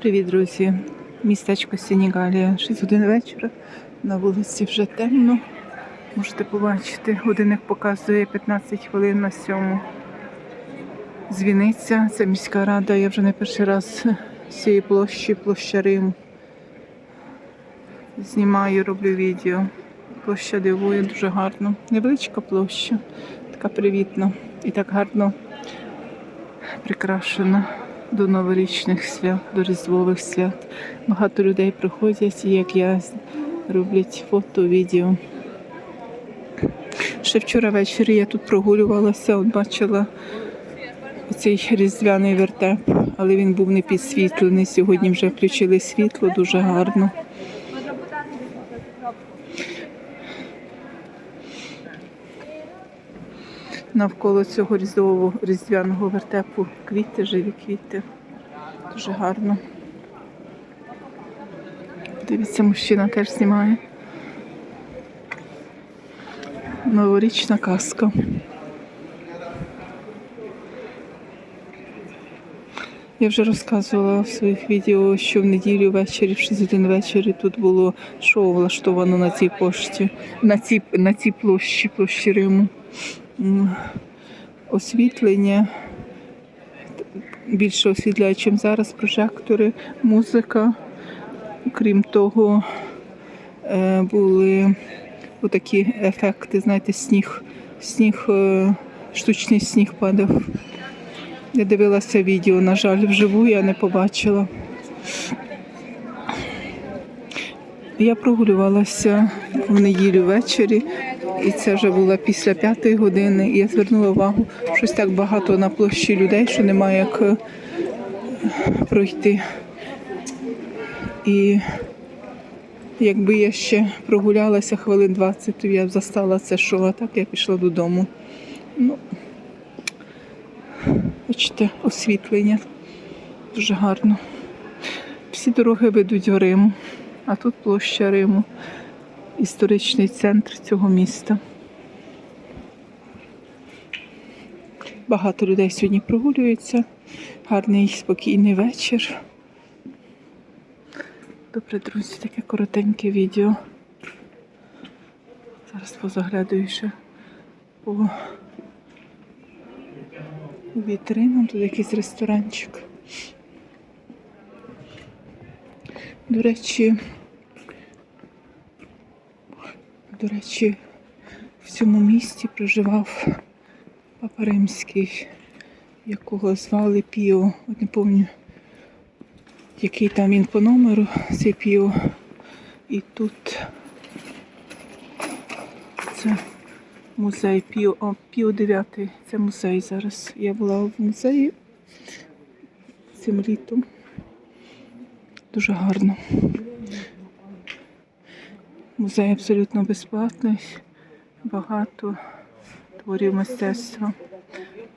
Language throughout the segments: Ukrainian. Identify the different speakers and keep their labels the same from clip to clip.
Speaker 1: Привіт, друзі! Містечко Сенігалія. 6 годин вечора. На вулиці вже темно. Можете побачити, годинник показує 15 хвилин на сьому. Дзвіниця, це міська рада. Я вже не перший раз з цієї площі, площа Риму. Знімаю, роблю відео. Площа дивує дуже гарно. Невеличка площа, така привітна і так гарно прикрашена до новорічних свят, до різдвових свят. Багато людей приходять, як я роблять фото, відео. Ще вчора ввечері я тут прогулювалася, от бачила цей різдвяний вертеп, але він був не підсвітлений. Сьогодні вже включили світло, дуже гарно. Навколо цього різдвового різдвяного вертепу квіти, живі квіти. Дуже гарно. Дивіться, мужчина теж знімає. Новорічна казка. Я вже розказувала в своїх відео, що в неділю ввечері, в 6 годин ввечері тут було шоу влаштовано на цій пошті, на цій, на цій площі, площі Риму. Освітлення більше освітляє, ніж зараз прожектори, музика. Крім того, е, були такі ефекти, знаєте, сніг, сніг, е, штучний сніг падав. Я дивилася відео, на жаль, вживу я не побачила. Я прогулювалася в неділю ввечері, і це вже було після п'ятої години. І я звернула увагу, щось так багато на площі людей, що немає як е, пройти. І якби я ще прогулялася хвилин 20, то я б застала це шоу, а так я пішла додому. Ну, бачите, освітлення. Дуже гарно. Всі дороги ведуть в Рим, а тут площа Риму, історичний центр цього міста. Багато людей сьогодні прогулюється. Гарний спокійний вечір. Добре, друзі, таке коротеньке відео. Зараз позаглядаю ще по вітринам. Тут якийсь ресторанчик. До речі, до речі, в цьому місті проживав папа римський, якого звали Піо. От не пам'ятаю, який там він по номеру, цей Піо. І тут це музей Піо, о, Піо 9. Це музей зараз. Я була в музеї цим літом. Дуже гарно. Музей абсолютно безплатний. Багато творів мистецтва,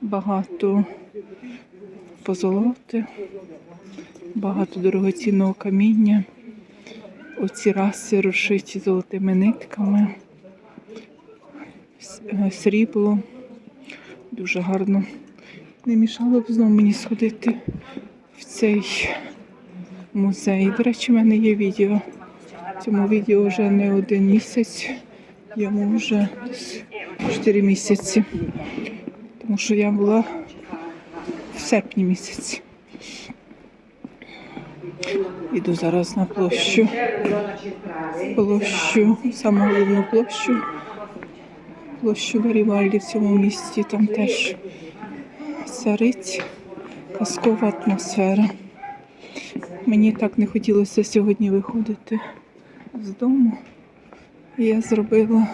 Speaker 1: багато позолоти, багато дорогоцінного каміння. Оці раси розшиті золотими нитками. Е, Срібло. Дуже гарно. Не мішало б знову мені сходити в цей музей. До речі, в мене є відео. Цьому відео вже не один місяць, йому вже десь 4 місяці. Тому що я була в серпні місяці. Іду зараз на площу. Площу, саму головну площу. Площу Гарівальді в цьому місті. Там теж царить казкова атмосфера. Мені так не хотілося сьогодні виходити з дому. І я зробила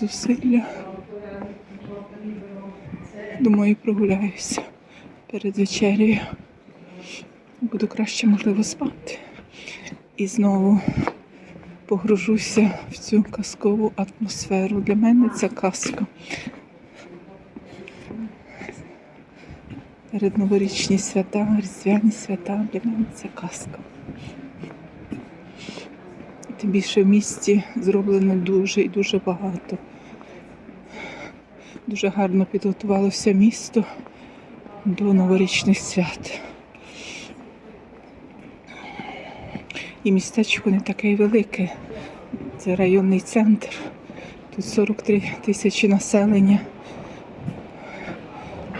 Speaker 1: зусилля. Думаю, прогуляюся перед вечерею. Буду краще, можливо, спати. І знову погружуся в цю казкову атмосферу. Для мене це казка. Перед новорічні свята, різдвяні свята для мене це казка. Тим більше в місті зроблено дуже і дуже багато. Дуже гарно підготувалося місто до новорічних свят. І містечко не таке й велике. Це районний центр. Тут 43 тисячі населення.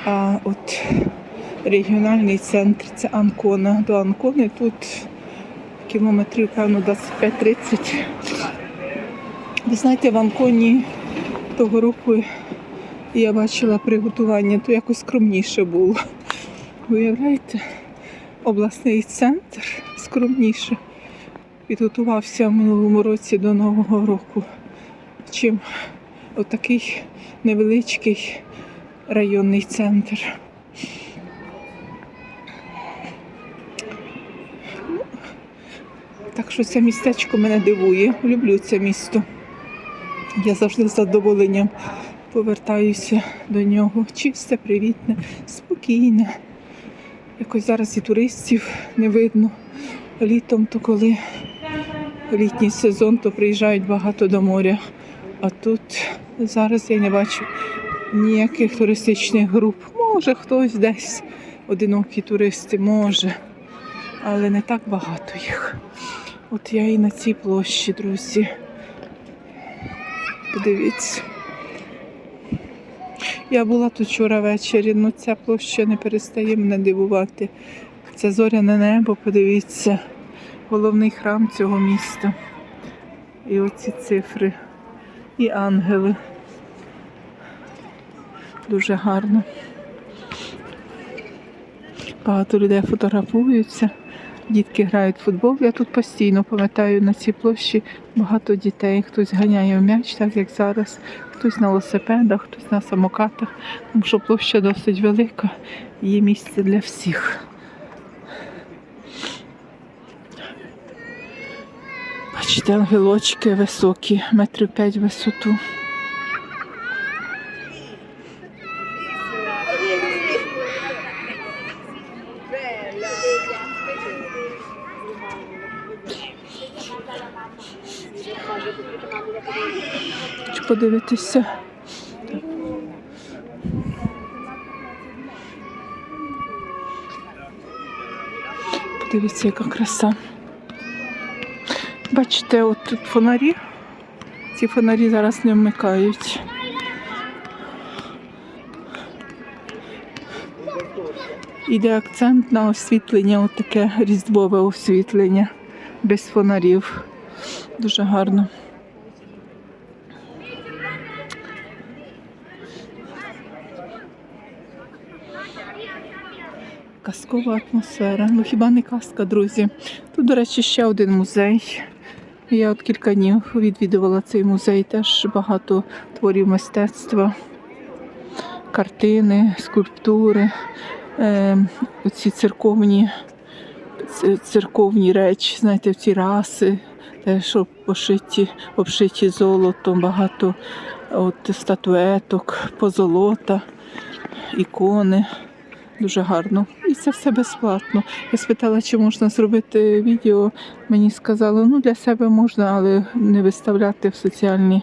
Speaker 1: А от регіональний центр це Анкона. До Анкони тут кілометрів, певно, 25-30. Ви знаєте, в Анконі того року я бачила приготування, то якось скромніше було. Уявляєте, обласний центр скромніше підготувався в минулому році до Нового року, чим отакий невеличкий районний центр. Так що це містечко мене дивує. Люблю це місто. Я завжди з задоволенням повертаюся до нього. Чисте, привітне, спокійне. Якось зараз і туристів не видно. Літом, то коли літній сезон, то приїжджають багато до моря. А тут зараз я не бачу ніяких туристичних груп. Може хтось десь, одинокі туристи, може, але не так багато їх. От я і на цій площі, друзі. Подивіться. Я була тут вчора ввечері, ну ця площа не перестає мене дивувати. Це зоряне небо, подивіться, головний храм цього міста. І оці цифри, і ангели. Дуже гарно. Багато людей фотографуються. Дітки грають в футбол. Я тут постійно пам'ятаю на цій площі багато дітей. Хтось ганяє в м'яч, так як зараз, хтось на велосипедах, хтось на самокатах, тому що площа досить велика, є місце для всіх. Бачите, ангелочки високі, метрів п'ять висоту. Хочу подивитися. Подивіться, яка краса. Бачите, от тут фонарі. Ці фонарі зараз не вмикають. Іде акцент на освітлення, от таке різдвове освітлення без фонарів. Дуже гарно. Казкова атмосфера. Ну хіба не казка, друзі? Тут, до речі, ще один музей. Я от кілька днів відвідувала цей музей. Теж багато творів мистецтва, картини, скульптури, е, оці церковні, церковні речі, знаєте, ці раси, те, що пошиті, обшиті золотом, багато от, статуеток, позолота, ікони. Дуже гарно. І це все безплатно. Я спитала, чи можна зробити відео. Мені сказали, ну для себе можна, але не виставляти в соціальні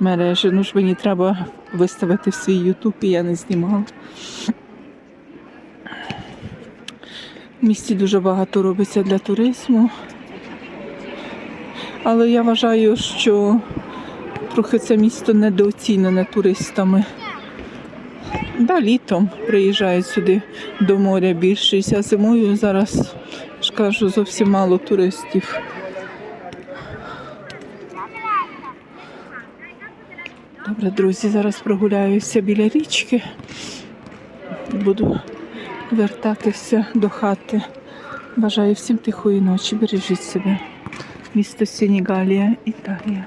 Speaker 1: мережі. Ну ж мені треба виставити в свій Ютуб, і я не знімала. В місті дуже багато робиться для туризму. Але я вважаю, що трохи це місто недооцінене туристами. Да, літом приїжджають сюди до моря більшість, а зимою зараз ж кажу зовсім мало туристів. Добре, друзі, зараз прогуляюся біля річки. Буду вертатися до хати. Бажаю всім тихої ночі. Бережіть себе. Місто Сенігалія, Італія.